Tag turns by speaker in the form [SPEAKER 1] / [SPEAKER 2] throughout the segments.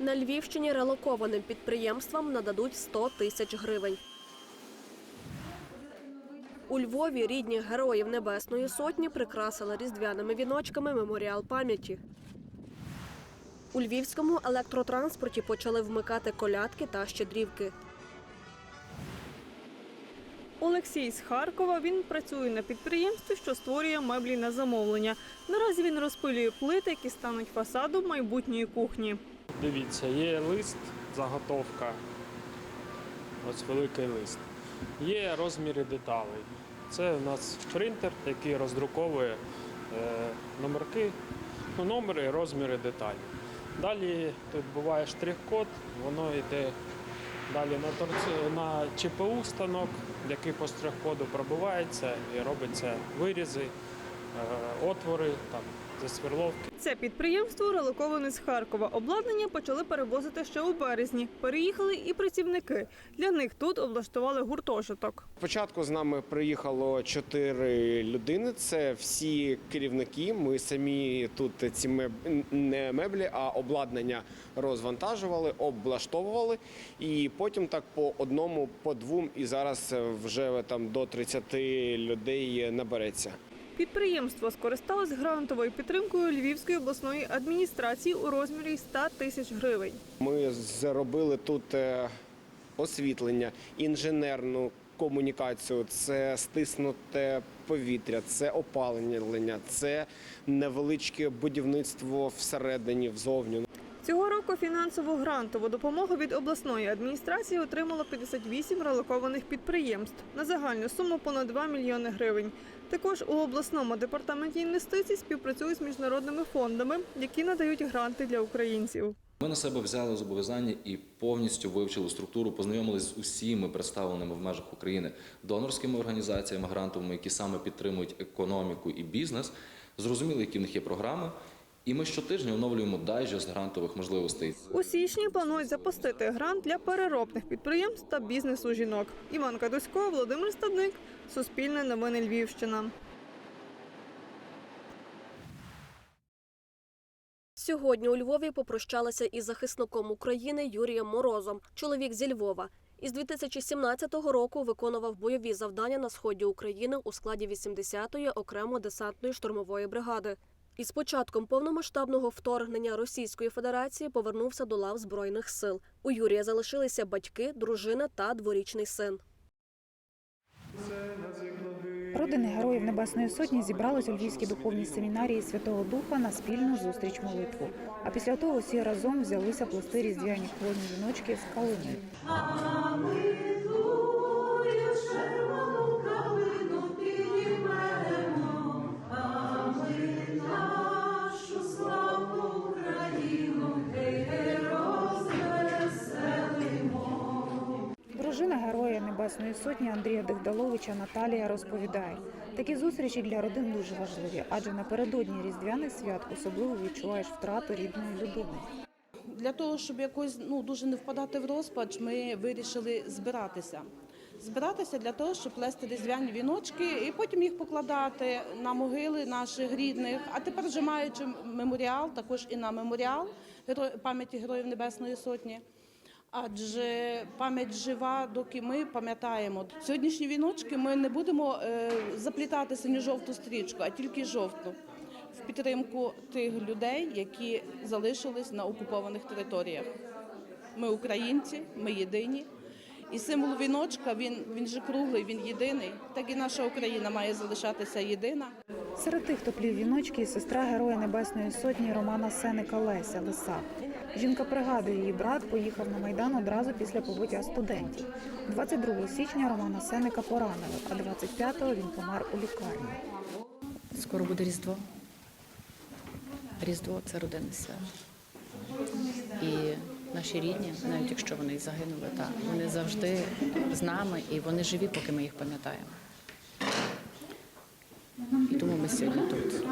[SPEAKER 1] На Львівщині релокованим підприємствам нададуть 100 тисяч гривень. У Львові рідні героїв Небесної Сотні прикрасили різдвяними віночками меморіал пам'яті. У львівському електротранспорті почали вмикати колядки та щедрівки.
[SPEAKER 2] Олексій з Харкова. Він працює на підприємстві, що створює меблі на замовлення. Наразі він розпилює плити, які стануть фасадом майбутньої кухні.
[SPEAKER 3] Дивіться, є лист, заготовка. Ось великий лист. Є розміри деталей. Це у нас принтер, який роздруковує е, номерки, ну, номери, розміри деталі. Далі тут буває штрих-код, воно йде далі на, торц- на ЧПУ станок, який по штрих-коду пробивається і робиться вирізи, е, отвори, там, засверловки.
[SPEAKER 2] Це підприємство релоковане з Харкова. Обладнання почали перевозити ще у березні. Переїхали і працівники. Для них тут облаштували гуртожиток.
[SPEAKER 4] Спочатку з нами приїхало чотири людини. Це всі керівники. Ми самі тут ці меб- не меблі, а обладнання розвантажували, облаштовували. І потім так по одному, по двом, і зараз вже там до 30 людей набереться.
[SPEAKER 2] Підприємство скористалось грантовою підтримкою Львівської обласної адміністрації у розмірі 100 тисяч гривень.
[SPEAKER 4] Ми зробили тут е, освітлення, інженерну комунікацію, це стиснуте повітря, це опалення, це невеличке будівництво всередині, взовню.
[SPEAKER 2] Цього року фінансову грантову допомогу від обласної адміністрації отримало 58 релокованих підприємств на загальну суму понад 2 мільйони гривень. Також у обласному департаменті інвестицій співпрацюють з міжнародними фондами, які надають гранти для українців.
[SPEAKER 5] Ми на себе взяли зобов'язання і повністю вивчили структуру, познайомилися з усіма представленими в межах України донорськими організаціями грантовими, які саме підтримують економіку і бізнес. Зрозуміли, які в них є програми. І ми щотижня оновлюємо дайджест грантових можливостей.
[SPEAKER 2] У січні планують запустити грант для переробних підприємств та бізнесу жінок. Іван Кадусько, Володимир Стадник, Суспільне новини Львівщина.
[SPEAKER 1] Сьогодні у Львові попрощалися із захисником України Юрієм Морозом. Чоловік зі Львова. Із 2017 року виконував бойові завдання на сході України у складі 80-ї окремо десантної штурмової бригади. Із початком повномасштабного вторгнення Російської Федерації повернувся до лав збройних сил. У Юрія залишилися батьки, дружина та дворічний син.
[SPEAKER 6] Родини героїв Небесної Сотні зібрались у Львівській духовній семінарії Святого Духа на спільну зустріч молитву. А після того всі разом взялися плести різдвяні хвойні віночки з калини. Небесної Сотні Андрія Дегдаловича Наталія розповідає, такі зустрічі для родин дуже важливі, адже напередодні різдвяних свят особливо відчуваєш втрату рідної людини.
[SPEAKER 7] Для того, щоб якось ну дуже не впадати в розпач, ми вирішили збиратися. Збиратися для того, щоб плести різдвяні віночки і потім їх покладати на могили наших рідних. А тепер вже маючи меморіал, також і на меморіал пам'яті Героїв Небесної Сотні. Адже пам'ять жива, доки ми пам'ятаємо. Сьогоднішні віночки ми не будемо е, заплітати синьо-жовту стрічку, а тільки жовту в підтримку тих людей, які залишились на окупованих територіях. Ми українці, ми єдині. І символ віночка він, він же круглий, він єдиний. Так і наша Україна має залишатися єдина.
[SPEAKER 6] Серед тих, хто плів віночки, і сестра героя Небесної Сотні Романа Сеника Леся Лиса. Жінка пригадує, її брат поїхав на майдан одразу після побиття студентів. 22 січня Романа Сеника поранили, а 25-го він помер у лікарні.
[SPEAKER 8] Скоро буде Різдво. Різдво це родинне свято. І наші рідні, навіть якщо вони загинули, так, вони завжди з нами і вони живі, поки ми їх пам'ятаємо. І тому ми сьогодні тут.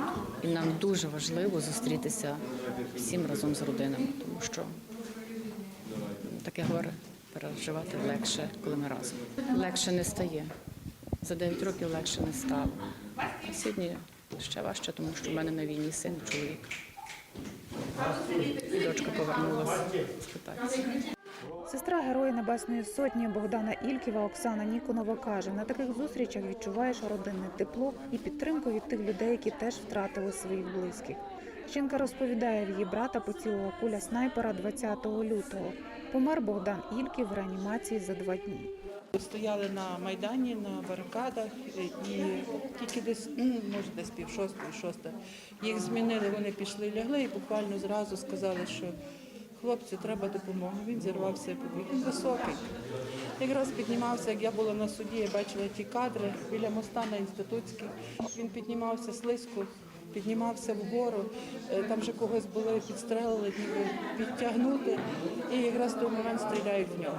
[SPEAKER 8] І нам дуже важливо зустрітися всім разом з родинами, тому що таке горе переживати легше, коли ми разом. Легше не стає. За 9 років легше не стало. А сьогодні ще важче, тому що в мене на війні син і чоловік. Дочка повернулася з кататися.
[SPEAKER 6] Сестра Героя Небесної Сотні Богдана Ільківа Оксана Ніконова каже: на таких зустрічах відчуваєш родинне тепло і підтримку від тих людей, які теж втратили своїх близьких. Жінка розповідає, в її брата поцілила куля снайпера 20 лютого. Помер Богдан Ільків в реанімації за два дні.
[SPEAKER 9] Стояли на Майдані, на барикадах, і тільки десь, ну, може, десь пів шостої, шоста, їх змінили, вони пішли, лягли і буквально зразу сказали, що хлопцю треба допомога. Він зірвався і побіг. Він високий. Якраз піднімався, як я була на суді, я бачила ті кадри біля моста на інститутській. Він піднімався слизько, піднімався вгору, Е, там вже когось були підстрелили, ніби відтягнути, і якраз той момент стріляють в нього.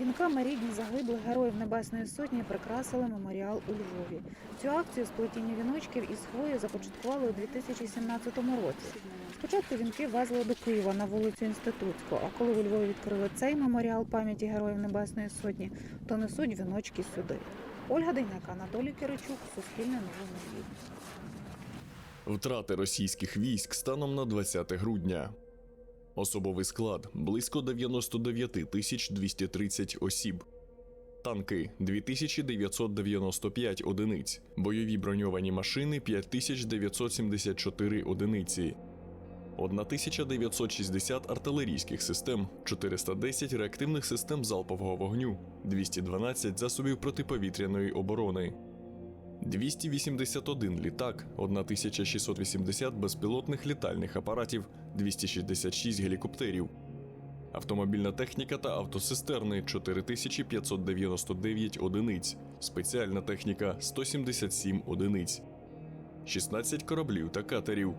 [SPEAKER 6] Вінками рідні загиблих героїв Небесної Сотні прикрасили меморіал у Львові. Цю акцію з плетіння віночків із хвою започаткували у 2017 році. Спочатку вінки везли до Києва на вулицю Інститутську, а коли у Львові відкрили цей меморіал пам'яті героїв Небесної Сотні, то несуть віночки сюди. Ольга Дейнека, Анатолій Киричук, Суспільне новини
[SPEAKER 10] Втрати російських військ станом на 20 грудня. Особовий склад близько 99 тисяч 230 осіб. Танки 2995 одиниць. Бойові броньовані машини 5974 одиниці. 1960 артилерійських систем, 410 реактивних систем залпового вогню, 212 засобів протиповітряної оборони. 281 літак, 1680 безпілотних літальних апаратів, 266 гелікоптерів, автомобільна техніка та автосистерни 4599 одиниць, спеціальна техніка 177 одиниць, 16 кораблів та катерів,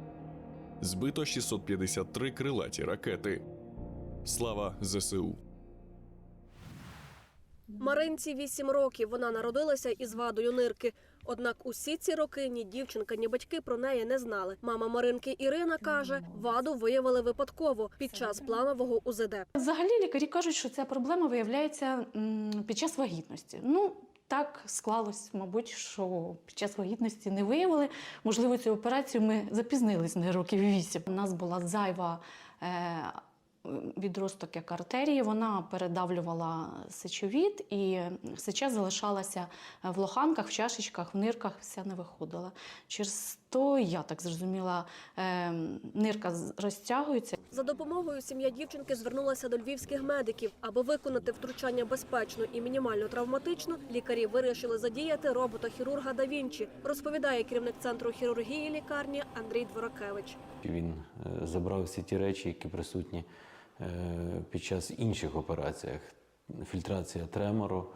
[SPEAKER 10] збито 653 крилаті ракети. Слава ЗСУ!
[SPEAKER 1] Маринці 8 років. Вона народилася із вадою нирки. Однак усі ці роки ні дівчинка, ні батьки про неї не знали. Мама Маринки Ірина каже, ваду виявили випадково під час планового УЗД.
[SPEAKER 11] Взагалі лікарі кажуть, що ця проблема виявляється під час вагітності. Ну, так склалось, мабуть, що під час вагітності не виявили. Можливо, цю операцію ми запізнились на років вісім. У нас була зайва е, відросток як артерії, вона передавлювала сечовід, і сеча залишалася в лоханках, в чашечках, в нирках, вся не виходила. Через то, я так зрозуміла, е, нирка з- розтягується,
[SPEAKER 1] За допомогою сім'я дівчинки звернулася до львівських медиків, аби виконати втручання безпечно і мінімально травматично. Лікарі вирішили задіяти робота-хірурга да Вінчі, розповідає керівник центру хірургії лікарні Андрій Дворакевич.
[SPEAKER 12] Він е, забрав всі ті речі, які присутні е, під час інших операціях: фільтрація тремору,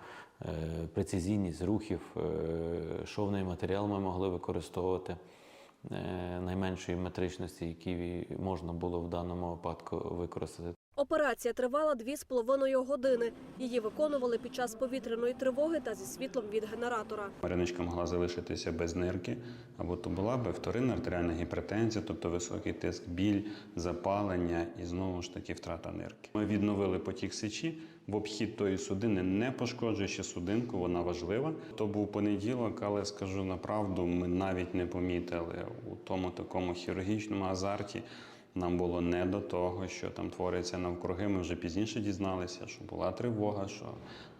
[SPEAKER 12] е, прецизійність рухів, е, шовний матеріал ми могли використовувати е, найменшої метричності, які можна було в даному випадку використати.
[SPEAKER 1] Операція тривала дві з половиною години. Її виконували під час повітряної тривоги та зі світлом від генератора.
[SPEAKER 13] Мариночка могла залишитися без нирки, або то була би вторинна артеріальна гіпертензія, тобто високий тиск, біль, запалення і знову ж таки втрата нирки. Ми відновили потік сечі в обхід тої судини, не пошкоджуючи судинку, вона важлива. То був понеділок, але скажу на правду, ми навіть не помітили у тому такому хірургічному азарті. Нам було не до того, що там твориться навкруги. Ми вже пізніше дізналися, що була тривога, що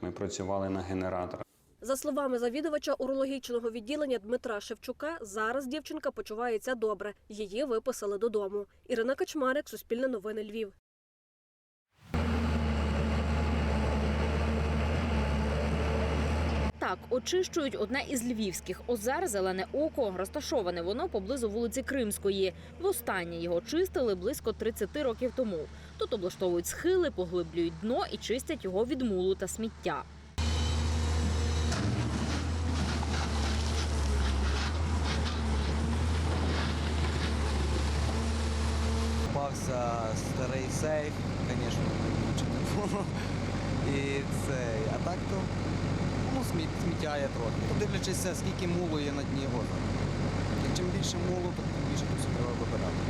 [SPEAKER 13] ми працювали на генераторах.
[SPEAKER 1] За словами завідувача урологічного відділення Дмитра Шевчука, зараз дівчинка почувається добре. Її виписали додому. Ірина Качмарик, Суспільне новини Львів.
[SPEAKER 14] Так, очищують одне із львівських озер Зелене око. Розташоване воно поблизу вулиці Кримської. Востаннє його чистили близько 30 років тому. Тут облаштовують схили, поглиблюють дно і чистять його від мулу та сміття.
[SPEAKER 15] Попався старий сейф, звісно, не було. І це, а так то ну, сміт, сміття є трохи. Подивлячись, скільки мулу є на дні озера. І чим більше мулу, то тим більше тут все треба вибирати.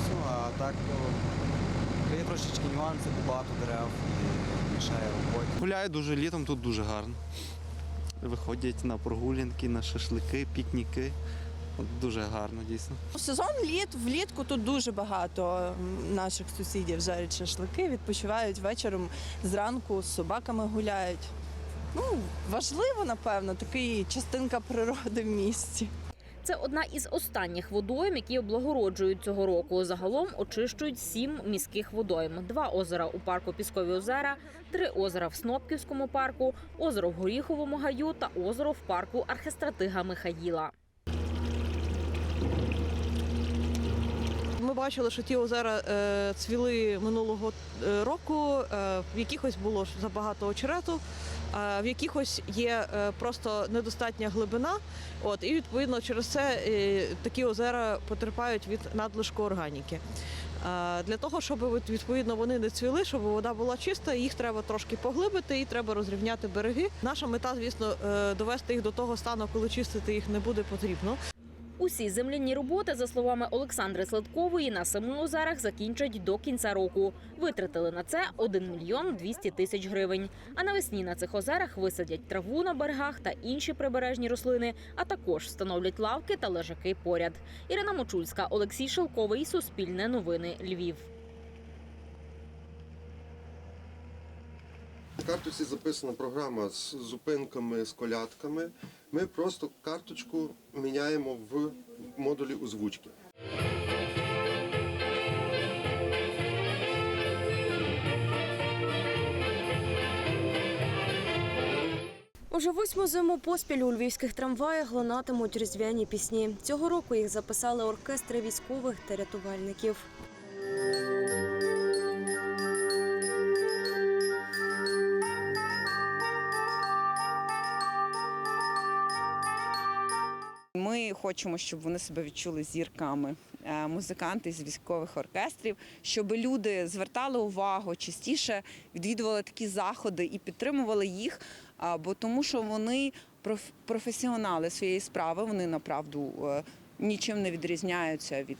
[SPEAKER 15] Все, а так то є трошечки нюанси, багато дерев і мішає роботі.
[SPEAKER 16] Гуляю дуже літом, тут дуже гарно. Виходять на прогулянки, на шашлики, пікніки.
[SPEAKER 15] Дуже гарно, дійсно.
[SPEAKER 16] Сезон літ влітку тут дуже багато наших сусідів жарять шашлики, відпочивають вечором зранку з собаками гуляють. Ну, важливо, напевно, такий частинка природи в місті.
[SPEAKER 14] Це одна із останніх водойм, які облагороджують цього року. Загалом очищують сім міських водойм: два озера у парку Піскові озера, три озера в Снопківському парку, озеро в Горіховому гаю та озеро в парку Архистратига Михаїла.
[SPEAKER 17] Ми бачили, що ті озера е, цвіли минулого е, року. Е, в якихось було забагато очерету, в якихось є е, просто недостатня глибина. От і відповідно через це е, такі озера потерпають від надлишку органіки. Для того, щоб відповідно вони не цвіли, щоб вода була чиста, їх треба трошки поглибити і треба розрівняти береги. Наша мета, звісно, е, довести їх до того стану, коли чистити їх не буде потрібно.
[SPEAKER 14] Усі земляні роботи, за словами Олександри Сладкової, на семи озерах закінчать до кінця року. Витратили на це 1 мільйон 200 тисяч гривень. А навесні на цих озерах висадять траву на берегах та інші прибережні рослини, а також встановлять лавки та лежаки поряд. Ірина Мочульська, Олексій Шелковий, Суспільне новини, Львів.
[SPEAKER 18] В записана програма з зупинками, з колядками. Ми просто карточку міняємо в модулі озвучки.
[SPEAKER 19] Уже восьму зиму поспіль у львівських трамваях лунатимуть різдвяні пісні. Цього року їх записали оркестри військових та рятувальників.
[SPEAKER 20] Хочемо, щоб вони себе відчули зірками. е, Музиканти з військових оркестрів, щоб люди звертали увагу, частіше відвідували такі заходи і підтримували їх, бо тому, що вони професіонали своєї справи, вони направду е, нічим не відрізняються від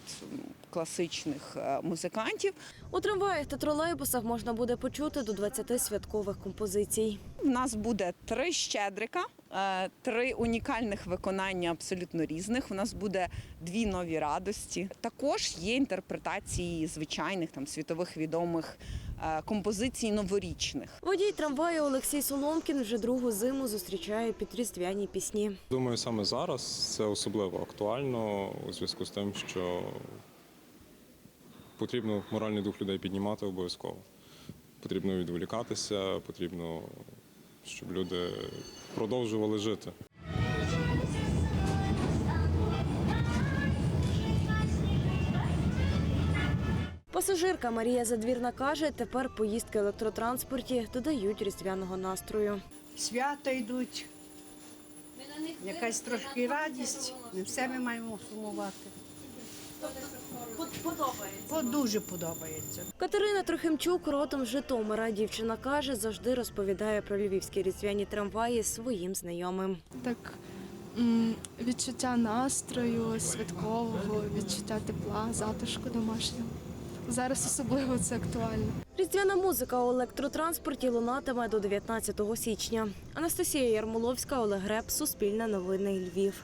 [SPEAKER 20] класичних е, музикантів.
[SPEAKER 19] У трамваях та тролейбусах можна буде почути до 20 святкових композицій.
[SPEAKER 20] У нас буде три щедрика, е, три унікальних виконання абсолютно різних. У нас буде дві нові радості. Також є інтерпретації звичайних там світових відомих композицій новорічних.
[SPEAKER 19] Водій трамваю Олексій Соломкін вже другу зиму зустрічає під різдвяні пісні.
[SPEAKER 21] Думаю, саме зараз це особливо актуально у зв'язку з тим, що потрібно моральний дух людей піднімати обов'язково. Потрібно відволікатися, потрібно, щоб люди продовжували жити.
[SPEAKER 19] Пасажирка Марія Задвірна каже, тепер поїздки в електротранспорті додають різдвяного настрою.
[SPEAKER 22] Свята йдуть, якась трошки радість. Не все ми маємо сумувати. Подобається. Дуже подобається.
[SPEAKER 19] Катерина Трохимчук родом з Житомира. Дівчина каже, завжди розповідає про львівські різдвяні трамваї своїм знайомим.
[SPEAKER 23] Так відчуття настрою, святкового, відчуття тепла, затишку домашнього. Зараз особливо це актуально.
[SPEAKER 19] Різдвяна музика у електротранспорті лунатиме до 19 січня. Анастасія Ярмоловська, Олег Греб, Суспільне новини Львів.